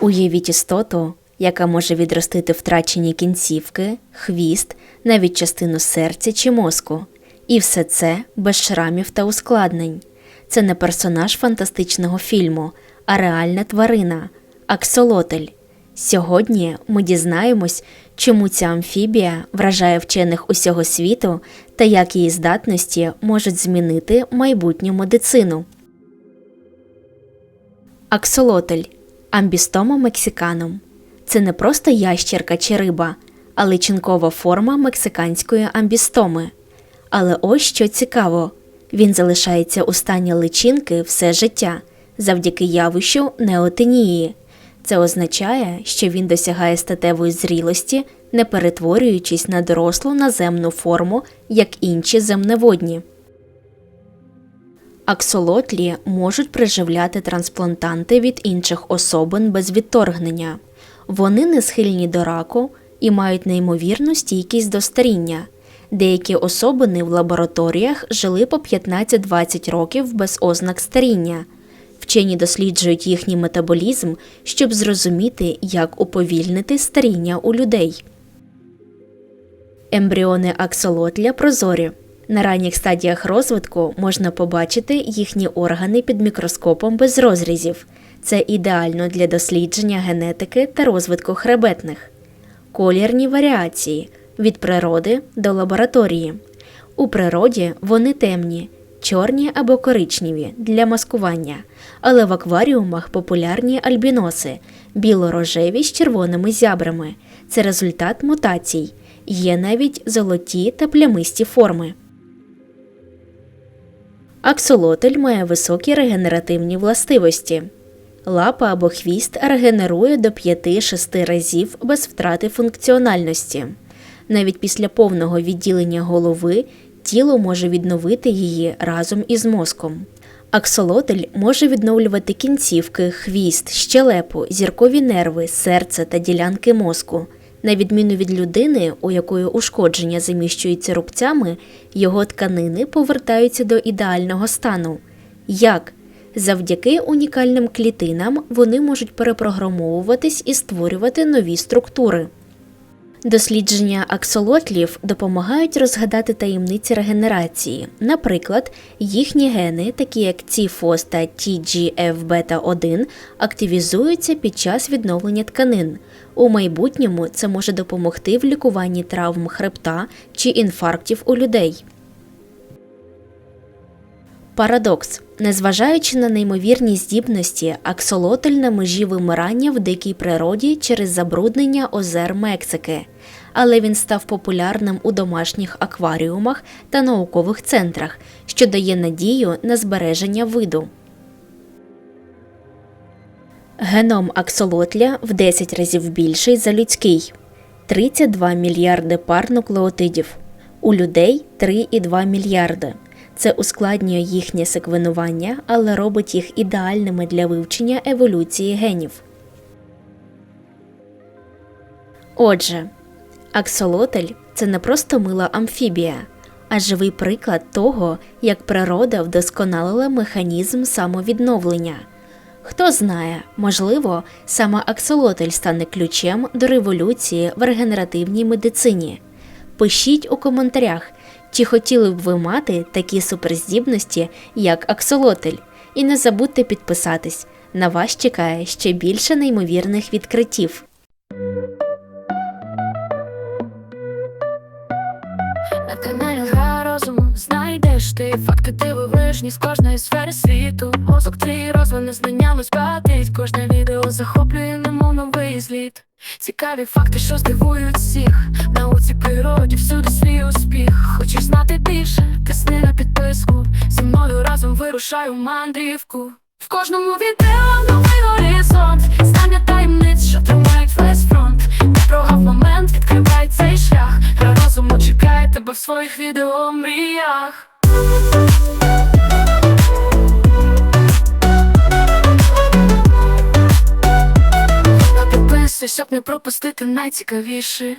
Уявіть істоту, яка може відростити втрачені кінцівки, хвіст, навіть частину серця чи мозку. І все це без шрамів та ускладнень. Це не персонаж фантастичного фільму, а реальна тварина аксолотель. Сьогодні ми дізнаємось, чому ця амфібія вражає вчених усього світу та як її здатності можуть змінити майбутню медицину. Аксолотль амбістома мексиканум. Це не просто ящерка чи риба, а личинкова форма мексиканської амбістоми. Але ось що цікаво: він залишається у стані личинки все життя завдяки явищу неотенії. Це означає, що він досягає статевої зрілості, не перетворюючись на дорослу наземну форму, як інші земноводні. Аксолотлі можуть приживляти трансплантанти від інших особин без відторгнення. Вони не схильні до раку і мають неймовірну стійкість до старіння. Деякі особини в лабораторіях жили по 15-20 років без ознак старіння. Вчені досліджують їхній метаболізм, щоб зрозуміти, як уповільнити старіння у людей. Ембріони аксолотля прозорі. На ранніх стадіях розвитку можна побачити їхні органи під мікроскопом без розрізів. Це ідеально для дослідження генетики та розвитку хребетних. Колірні варіації від природи до лабораторії. У природі вони темні, чорні або коричневі для маскування, але в акваріумах популярні альбіноси, біло-рожеві з червоними зябрами. Це результат мутацій. Є навіть золоті та плямисті форми. Аксолотль має високі регенеративні властивості. Лапа або хвіст регенерує до 5-6 разів без втрати функціональності. Навіть після повного відділення голови тіло може відновити її разом із мозком. Аксолотль може відновлювати кінцівки, хвіст, щелепу, зіркові нерви, серце та ділянки мозку. На відміну від людини, у якої ушкодження заміщуються рубцями, його тканини повертаються до ідеального стану. Як? Завдяки унікальним клітинам вони можуть перепрограмовуватись і створювати нові структури. Дослідження аксолотлів допомагають розгадати таємниці регенерації. Наприклад, їхні гени, такі як CFOS та TGF-бета1, активізуються під час відновлення тканин. У майбутньому це може допомогти в лікуванні травм хребта чи інфарктів у людей. Парадокс. Незважаючи на неймовірні здібності, аксолотль на межі вимирання в дикій природі через забруднення озер Мексики, але він став популярним у домашніх акваріумах та наукових центрах, що дає надію на збереження виду. Геном аксолотля в 10 разів більший за людський 32 мільярди пар нуклеотидів, у людей 3,2 мільярди. Це ускладнює їхнє секвенування, але робить їх ідеальними для вивчення еволюції генів. Отже, аксолотль – це не просто мила амфібія, а живий приклад того, як природа вдосконалила механізм самовідновлення. Хто знає, можливо, саме аксолотль стане ключем до революції в регенеративній медицині. Пишіть у коментарях, чи хотіли б ви мати такі суперздібності, як аксолотль, і не забудьте підписатись. На вас чекає ще більше неймовірних відкриттів. На каналі Гра розуму знайдеш ти факти дивовижні з кожної сфери світу. Мозок твій розвине знаннями спатить. Кожне відео захоплює немов новий зліт. Цікаві факти, що здивують всіх. Науці природі всюди свій успіх. Хочеш знати більше? Тисни на підписку. Зі мною разом вирушаю мандрівку. В кожному відео новий горизонт. Знання не пропустити найцікавіше.